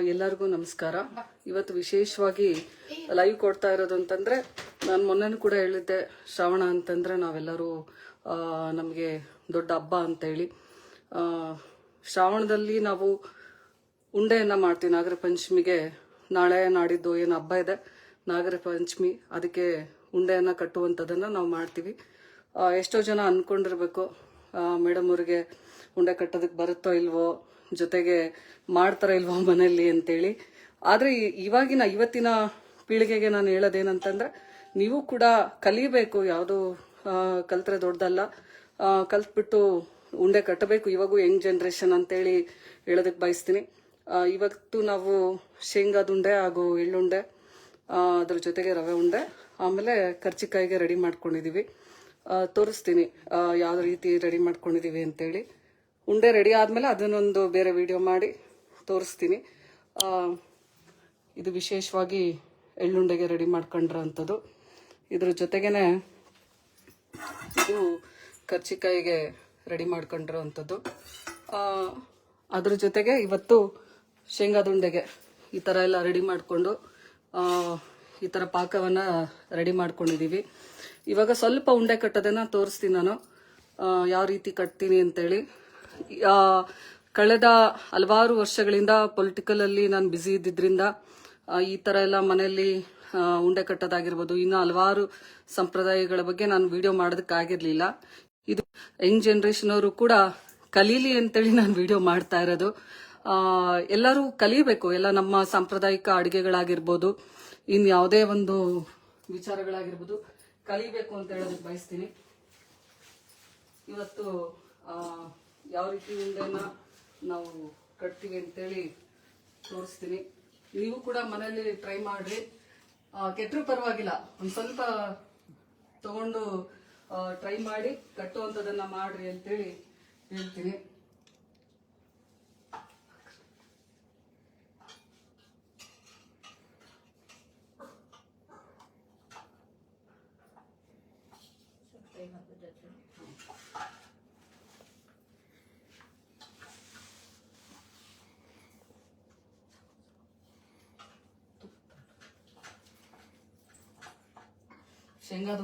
ಎಲ್ಲರಿಗೂ ನಮಸ್ಕಾರ. ಇವತ್ತು ವಿಶೇಷವಾಗಿ ಲೈವ್ ಕೊಡ್ತಾ ಇರೋದು ಅಂತಂದ್ರೆ, ನಾನು ಮೊನ್ನೆನೂ ಕೂಡ ಹೇಳಿದ್ದೆ, ಶ್ರಾವಣ ಅಂತಂದ್ರೆ ನಾವೆಲ್ಲರೂ ನಮಗೆ ದೊಡ್ಡ ಹಬ್ಬ ಅಂತೇಳಿ. ಶ್ರಾವಣದಲ್ಲಿ ನಾವು ಉಂಡೆಯನ್ನ ಮಾಡ್ತೀವಿ, ನಾಗರ ಪಂಚಮಿಗೆ. ನಾಳೆ ನಾಡಿದ್ದು ಏನು ಹಬ್ಬ ಇದೆ, ನಾಗರ ಪಂಚಮಿ, ಅದಕ್ಕೆ ಉಂಡೆಯನ್ನ ಕಟ್ಟುವಂಥದ್ದನ್ನು ನಾವು ಮಾಡ್ತೀವಿ. ಎಷ್ಟೋ ಜನ ಅಂದ್ಕೊಂಡಿರ್ಬೇಕು ಮೇಡಮ್ ಅವ್ರಿಗೆ ಉಂಡೆ ಕಟ್ಟೋದಕ್ಕೆ ಬರುತ್ತೋ ಇಲ್ವೋ. ಜೊತೆಗೆ ಮಾಡ್ತಾರ ಇಲ್ವೋ ಮನೆಯಲ್ಲಿ ಅಂತೇಳಿ. ಆದ್ರೆ ಇವಾಗಿನ ಇವತ್ತಿನ ಪೀಳಿಗೆಗೆ ನಾನು ಹೇಳೋದೇನಂತಂದ್ರೆ, ನೀವು ಕೂಡ ಕಲಿಬೇಕು, ಯಾವುದು ಕಲ್ತ್ರೆ ದೊಡ್ಡದಲ್ಲ. ಕಲ್ತ್ಬಿಟ್ಟು ಉಂಡೆ ಕಟ್ಟಬೇಕು. ಇವಾಗೂ ಯಂಗ್ ಜನ್ರೇಷನ್ ಅಂತೇಳಿ ಹೇಳೋದಕ್ಕೆ ಬಯಸ್ತೀನಿ. ಇವತ್ತು ನಾವು ಶೇಂಗಾದ ಉಂಡೆ ಹಾಗೂ ಎಳ್ಳುಂಡೆ ಅದ್ರ ಜೊತೆಗೆ ರವೆ ಉಂಡೆ, ಆಮೇಲೆ ಕರ್ಚಿಕಾಯಿಗೆ ರೆಡಿ ಮಾಡ್ಕೊಂಡಿದ್ದೀವಿ ತೋರಿಸ್ತೀನಿ ಯಾವ ರೀತಿ ರೆಡಿ ಮಾಡ್ಕೊಂಡಿದ್ದೀವಿ ಅಂತೇಳಿ. ಉಂಡೆ ರೆಡಿ ಆದಮೇಲೆ ಅದನ್ನೊಂದು ಬೇರೆ ವಿಡಿಯೋ ಮಾಡಿ ತೋರಿಸ್ತೀನಿ. ಇದು ವಿಶೇಷವಾಗಿ ಎಳ್ಳುಂಡೆಗೆ ರೆಡಿ ಅಂಥದ್ದು ಇದ್ರ ಜೊತೆಗೇನೆ ಇದು ಕರ್ಚಿಕಾಯಿಗೆ ರೆಡಿ ಮಾಡ್ಕೊಂಡಿರೋ ಅಂಥದ್ದು ಆ, ಅದ್ರ ಜೊತೆಗೆ ಇವತ್ತು ಶೇಂಗಾದ ಉಂಡೆಗೆ ಈ ಥರ ಎಲ್ಲ ರೆಡಿ ಮಾಡಿಕೊಂಡು ಈ ಥರ ಪಾಕವನ್ನು ರೆಡಿ ಮಾಡ್ಕೊಂಡಿದ್ದೀವಿ ಇವಾಗ ಸ್ವಲ್ಪ ಉಂಡೆ ಕಟ್ಟೋದನ್ನು ತೋರಿಸ್ತೀನಿ ನಾನು. ಯಾವ ರೀತಿ ಕಟ್ತೀನಿ ಅಂತೇಳಿ. ಕಳೆದ ಹಲವಾರು ವರ್ಷಗಳಿಂದ ಪೊಲಿಟಿಕಲಲ್ಲಿ ನಾನು ಬ್ಯುಸಿ ಇದ್ದಿದ್ದರಿಂದ ಈ ಥರ ಎಲ್ಲ ಮನೆಯಲ್ಲಿ ಉಂಡೆ ಕಟ್ಟೋದಾಗಿರ್ಬೋದು, ಇನ್ನು ಹಲವಾರು ಸಂಪ್ರದಾಯಗಳ ಬಗ್ಗೆ ನಾನು ವಿಡಿಯೋ ಮಾಡೋದಕ್ಕಾಗಿರಲಿಲ್ಲ. ಇದು ಯಂಗ್ ಜನರೇಷನ್ ಅವರು ಕೂಡ ಕಲೀಲಿ ಅಂತೇಳಿ ನಾನು ವಿಡಿಯೋ ಮಾಡ್ತಾ ಇರೋದು. ಎಲ್ಲರೂ ಕಲಿಬೇಕು, ಎಲ್ಲ ನಮ್ಮ ಸಾಂಪ್ರದಾಯಿಕ ಅಡುಗೆಗಳಾಗಿರ್ಬೋದು, ಇನ್ ಯಾವುದೇ ಒಂದು ವಿಚಾರಗಳಾಗಿರ್ಬೋದು, ಕಲಿಬೇಕು ಅಂತ ಹೇಳೋದಕ್ಕೆ ಬಯಸ್ತೀನಿ. ಇವತ್ತು ಯಾವ ರೀತಿ ಉಂಡೆನ ನಾವು ಕಟ್ತೀವಿ ಅಂತೇಳಿ ತೋರಿಸ್ತೀನಿ. ನೀವು ಕೂಡ ಮನೆಯಲ್ಲಿ ಟ್ರೈ ಮಾಡ್ರಿ. ಕೆಟ್ಟರು ಪರವಾಗಿಲ್ಲ. ಒಂದು ಸ್ವಲ್ಪ ತಗೊಂಡು ಟ್ರೈ ಮಾಡಿ ಕಟ್ಟುವಂಥದ್ದನ್ನು ಮಾಡ್ರಿ ಅಂತೇಳಿ ಹೇಳ್ತೀನಿ.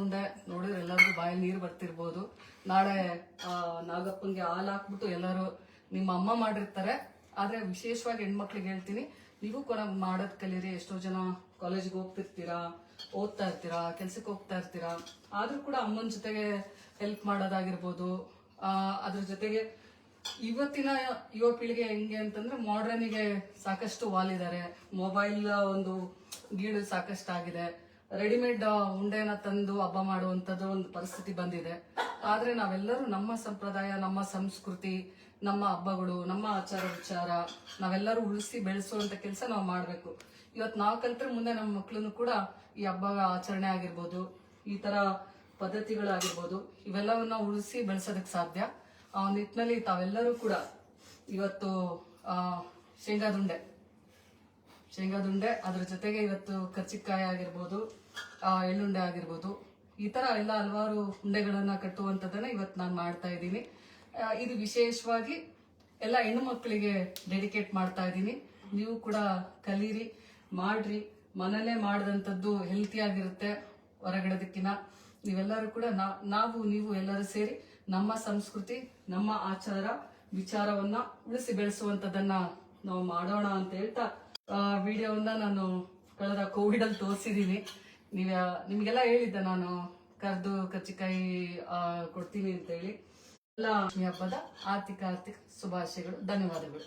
ಉಂಡೆ ನೋಡಿದ್ರೆ ಎಲ್ಲರಿಗೂ ಬಾಯಲ್ಲಿ ನೀರು ಬರ್ತಿರ್ಬೋದು. ನಾಳೆ ನಾಗಪ್ಪನಿಗೆ ಹಾಲು ಹಾಕ್ಬಿಟ್ಟು ಎಲ್ಲರೂ ನಿಮ್ಮ ಅಮ್ಮ ಮಾಡಿರ್ತಾರೆ. ಆದ್ರೆ ವಿಶೇಷವಾಗಿ ಹೆಣ್ಮಕ್ಳಿಗೆ ಹೇಳ್ತೀನಿ, ನೀವು ಕೂಡ ಮಾಡೋದು ಕಲೀರಿ. ಎಷ್ಟೋ ಜನ ಕಾಲೇಜ್ಗೆ ಹೋಗ್ತಿರ್ತೀರಾ, ಓದ್ತಾ ಇರ್ತೀರಾ, ಕೆಲ್ಸಕ್ಕೆ ಹೋಗ್ತಾ ಇರ್ತೀರಾ. ಆದ್ರೂ ಕೂಡ ಅಮ್ಮನ ಜೊತೆಗೆ ಹೆಲ್ಪ್ ಮಾಡೋದಾಗಿರ್ಬೋದು. ಅದ್ರ ಜೊತೆಗೆ ಇವತ್ತಿನ ಯುವ ಪೀಳಿಗೆ ಹೆಂಗೆ ಅಂತಂದ್ರೆ ಮಾಡ್ರನಿಗೆ ಸಾಕಷ್ಟು ವಾಲಿದ್ದಾರೆ. ಮೊಬೈಲ್ ಒಂದು ಗೀಳು ಸಾಕಷ್ಟು ಆಗಿದೆ ರೆಡಿಮೇಡ್ ಉಂಡೆನ ತಂದು ಹಬ್ಬ ಮಾಡುವಂತದ್ದು ಒಂದು ಪರಿಸ್ಥಿತಿ ಬಂದಿದೆ. ಆದ್ರೆ ನಾವೆಲ್ಲರೂ ನಮ್ಮ ಸಂಪ್ರದಾಯ, ನಮ್ಮ ಸಂಸ್ಕೃತಿ, ನಮ್ಮ ಹಬ್ಬಗಳು, ನಮ್ಮ ಆಚಾರ ವಿಚಾರ, ನಾವೆಲ್ಲರೂ ಉಳಿಸಿ ಬೆಳೆಸುವಂತ ಕೆಲಸ ನಾವು ಮಾಡ್ಬೇಕು. ಇವತ್ತು ನಾವು ಕಲ್ತ್ರೆ ಮುಂದೆ ನಮ್ಮ ಮಕ್ಕಳನ್ನು ಕೂಡ ಈ ಹಬ್ಬ ಆಚರಣೆ ಆಗಿರ್ಬೋದು, ಈ ತರ ಪದ್ಧತಿಗಳಾಗಿರ್ಬೋದು, ಇವೆಲ್ಲವನ್ನ ಉಳಿಸಿ ಬೆಳೆಸೋದಕ್ಕೆ ಸಾಧ್ಯ. ಆ ನಿಟ್ಟಿನಲ್ಲಿ ತಾವೆಲ್ಲರೂ ಕೂಡ ಇವತ್ತು ಶೇಂಗಾದುಂಡೆ ಶೇಂಗಾದುಂಡೆ, ಅದ್ರ ಜೊತೆಗೆ ಇವತ್ತು ಕರ್ಚಿಕಾಯಿ ಆಗಿರ್ಬೋದು ಎಳ್ಳುಂಡೆ ಆಗಿರ್ಬೋದು. ಈ ತರ ಎಲ್ಲ ಹಲವಾರು ಉಂಡೆಗಳನ್ನ ಕಟ್ಟುವಂತದನ್ನ ಇವತ್ತು ನಾನು ಮಾಡ್ತಾ ಇದ್ದೀನಿ. ಇದು ವಿಶೇಷವಾಗಿ ಎಲ್ಲ ಹೆಣ್ಣು ಮಕ್ಕಳಿಗೆ ಡೆಡಿಕೇಟ್ ಮಾಡ್ತಾ ಇದ್ದೀನಿ. ನೀವು ಕೂಡ ಕಲೀರಿ, ಮಾಡ್ರಿ. ಮನೇಲೇ ಮಾಡಿದಂಥದ್ದು ಹೆಲ್ತಿ ಆಗಿರುತ್ತೆ ಹೊರಗಡೆದಕ್ಕಿನ ನೀವೆಲ್ಲರೂ ಕೂಡ ನಾವು, ನೀವು ಎಲ್ಲರೂ ಸೇರಿ ನಮ್ಮ ಸಂಸ್ಕೃತಿ, ನಮ್ಮ ಆಚಾರ, ವಿಚಾರವನ್ನ ಉಳಿಸಿ ಬೆಳೆಸುವಂತದನ್ನ ನಾವು ಮಾಡೋಣ ಅಂತ ಹೇಳ್ತಾ ವಿಡಿಯೋವನ್ನ ನಾನು ಕಳೆದ ಕೋವಿಡ್ ಅಲ್ಲಿ ತೋರಿಸಿದೀನಿ. ನೀವ ನಿಮ್ಗೆಲ್ಲ ಹೇಳಿದ್ದೆ ನಾನು ಕರೆದು ಕಚ್ಚಿಕಾಯಿ ಕೊಡ್ತೀನಿ ಅಂತ ಹೇಳಿ ಎಲ್ಲ ಈ ಹಬ್ಬದ ಆರ್ಥಿಕ ಆರ್ಥಿಕ ಶುಭಾಶಯಗಳು, ಧನ್ಯವಾದಗಳು.